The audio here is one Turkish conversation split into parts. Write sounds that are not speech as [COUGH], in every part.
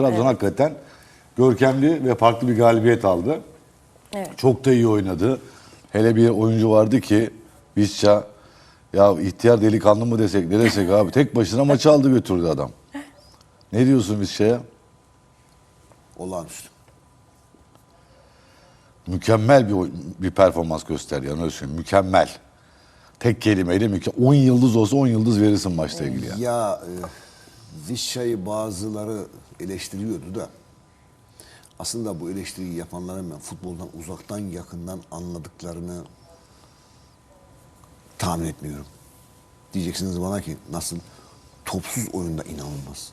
Trabzon hakikaten görkemli ve farklı bir galibiyet aldı. Evet. Çok da iyi oynadı. Hele bir oyuncu vardı ki Visca ya ihtiyar delikanlı mı desek ne desek abi tek başına maçı aldı götürdü adam. Ne diyorsun Visca'ya? Olağanüstü. Mükemmel bir bir performans gösterdi yani öyle söyleyeyim. Mükemmel. Tek kelimeyle mükemmel. 10 yıldız olsa 10 yıldız verirsin maçla ilgili yani. Ya e, Vişça'yı bazıları eleştiriyordu da aslında bu eleştiriyi yapanların ben futboldan uzaktan yakından anladıklarını tahmin etmiyorum. Diyeceksiniz bana ki nasıl topsuz oyunda inanılmaz.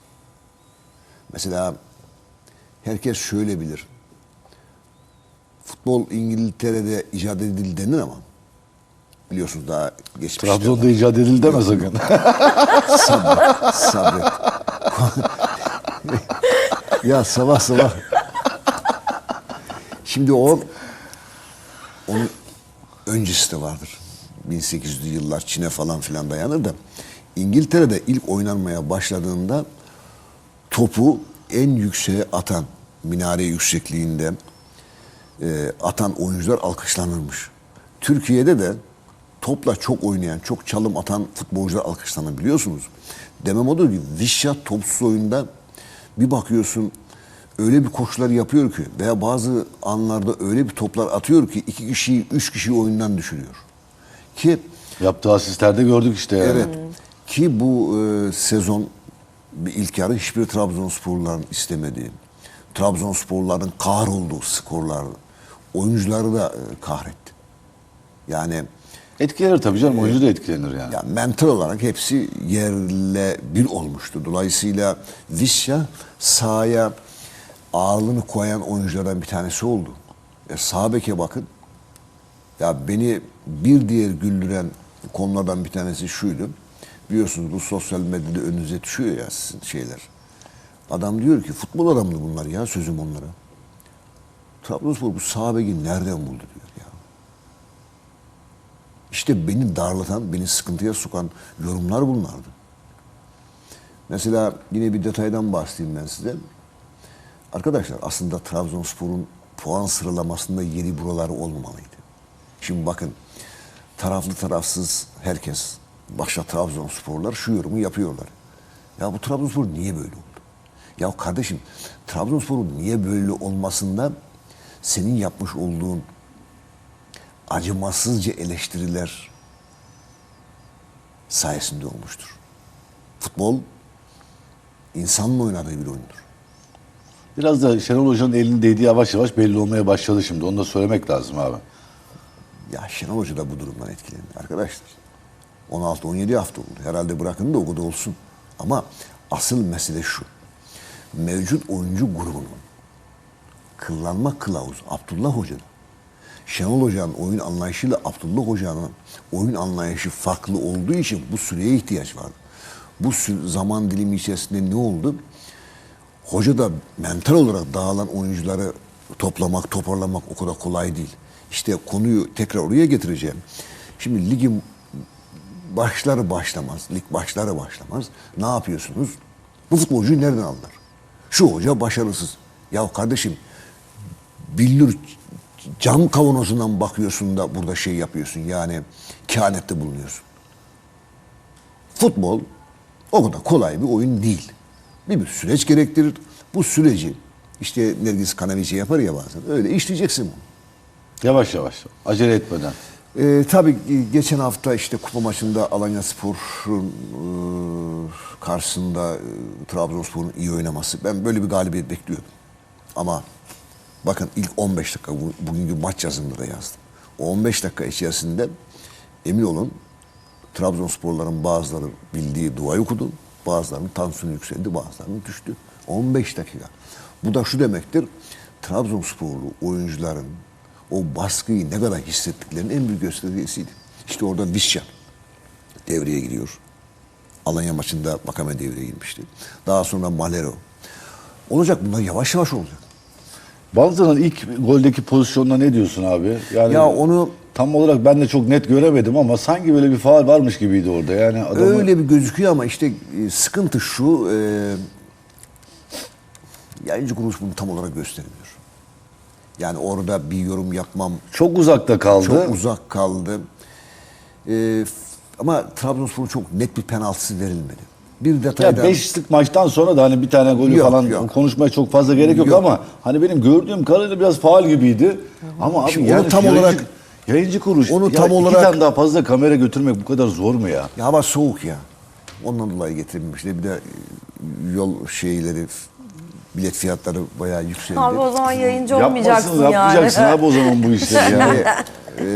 Mesela herkes şöyle bilir. Futbol İngiltere'de icat edildi denir ama biliyorsunuz daha geçmişte. Trabzon'da icat edildi deme sakın. [LAUGHS] Sabret, sabret. Ya sabah sabah. Şimdi o onun öncesi de vardır. 1800'lü yıllar Çin'e falan filan dayanır da İngiltere'de ilk oynanmaya başladığında topu en yükseğe atan minare yüksekliğinde e, atan oyuncular alkışlanırmış. Türkiye'de de topla çok oynayan, çok çalım atan futbolcular alkışlanır biliyorsunuz. Demem odur ki Vişya topsuz oyunda bir bakıyorsun öyle bir koşular yapıyor ki veya bazı anlarda öyle bir toplar atıyor ki iki kişiyi, üç kişiyi oyundan düşürüyor. Ki Yaptığı asistlerde gördük işte yani. Evet. Ki bu e, sezon bir ilk yarı hiçbir Trabzonsporluların istemediği, Trabzonsporluların kahrolduğu skorlar, oyuncuları da e, kahretti. Yani Etkilenir tabii canım. Oyuncu da etkilenir yani. ya mental olarak hepsi yerle bir olmuştu. Dolayısıyla Visca sahaya ağırlığını koyan oyunculardan bir tanesi oldu. E, sağ beke bakın. Ya beni bir diğer güldüren konulardan bir tanesi şuydu. Biliyorsunuz bu sosyal medyada önünüze düşüyor ya sizin şeyler. Adam diyor ki futbol adamı bunlar ya sözüm onlara. Trabzonspor bu sağ beki nereden buldu diyor. İşte beni darlatan, beni sıkıntıya sokan yorumlar bunlardı. Mesela yine bir detaydan bahsedeyim ben size. Arkadaşlar aslında Trabzonspor'un puan sıralamasında yeri buraları olmamalıydı. Şimdi bakın taraflı tarafsız herkes başta Trabzonsporlar şu yorumu yapıyorlar. Ya bu Trabzonspor niye böyle oldu? Ya kardeşim Trabzonspor'un niye böyle olmasında senin yapmış olduğun acımasızca eleştiriler sayesinde olmuştur. Futbol insanla oynadığı bir oyundur. Biraz da Şenol Hoca'nın elinin değdiği yavaş yavaş belli olmaya başladı şimdi. Onu da söylemek lazım abi. Ya Şenol Hoca da bu durumdan etkilendi arkadaşlar. 16-17 hafta oldu. Herhalde bırakın da o kadar olsun. Ama asıl mesele şu. Mevcut oyuncu grubunun kıllanma kılavuzu Abdullah Hoca'nın Şenol Hoca'nın oyun anlayışıyla Abdullah Hoca'nın oyun anlayışı farklı olduğu için bu süreye ihtiyaç vardı. Bu zaman dilimi içerisinde ne oldu? Hoca da mental olarak dağılan oyuncuları toplamak, toparlamak o kadar kolay değil. İşte konuyu tekrar oraya getireceğim. Şimdi ligin başları başlamaz, lig başları başlamaz. Ne yapıyorsunuz? Bu futbolcuyu nereden aldılar? Şu hoca başarısız. Ya kardeşim billur cam kavanozundan bakıyorsun da burada şey yapıyorsun. Yani kehanette bulunuyorsun. Futbol o kadar kolay bir oyun değil. Bir, bir süreç gerektirir. Bu süreci işte Nergis Kanaviçe yapar ya bazen. Öyle işleyeceksin bunu. Yavaş yavaş. Acele etmeden. Ee, tabii geçen hafta işte kupa maçında Alanya Spor'un e, karşısında e, Trabzonspor'un iyi oynaması. Ben böyle bir galibiyet bekliyordum. Ama bakın ilk 15 dakika bu- bugünkü maç yazımında da yazdım. O 15 dakika içerisinde emin olun Trabzonsporların bazıları bildiği duayı okudu. Bazılarının tansiyonu yükseldi, bazılarının düştü. 15 dakika. Bu da şu demektir. Trabzonsporlu oyuncuların o baskıyı ne kadar hissettiklerinin en büyük göstergesiydi. İşte orada Visca devreye giriyor. Alanya maçında Bakame devreye girmişti. Daha sonra Malero. Olacak bunlar yavaş yavaş olacak. Balza'nın ilk goldeki pozisyonuna ne diyorsun abi? Yani Ya onu- tam olarak ben de çok net göremedim ama sanki böyle bir faal varmış gibiydi orada. Yani adamı Öyle bir gözüküyor ama işte e, sıkıntı şu. e, yayıncı kuruluş bunu tam olarak göstermiyor. Yani orada bir yorum yapmam Çok uzakta kaldı. çok uzak kaldı. F- ama Trabzonspor'un çok net bir penaltısı verilmedi. Bir detay Ya da beşlik maçtan sonra da hani bir tane golü Yok, falan yok. konuşmaya çok fazla gerek yok, Yok. ama hani benim gördüğüm kadarıyla biraz faal gibiydi. Ama abi Şimdi yani onu tam yayıncı, olarak- yayıncı kuruluş onu ya tam iki olarak- tane daha fazla kamera götürmek bu kadar zor mu ya? ya hava soğuk ya. Ondan dolayı getirilmişti. Bir de e, yol şeyleri bilet fiyatları bayağı yükseldi. Abi o zaman yayıncı Yapmasın, olmayacaksın yani. yapmayacaksın abi o zaman bu işleri yani. [LAUGHS] Yani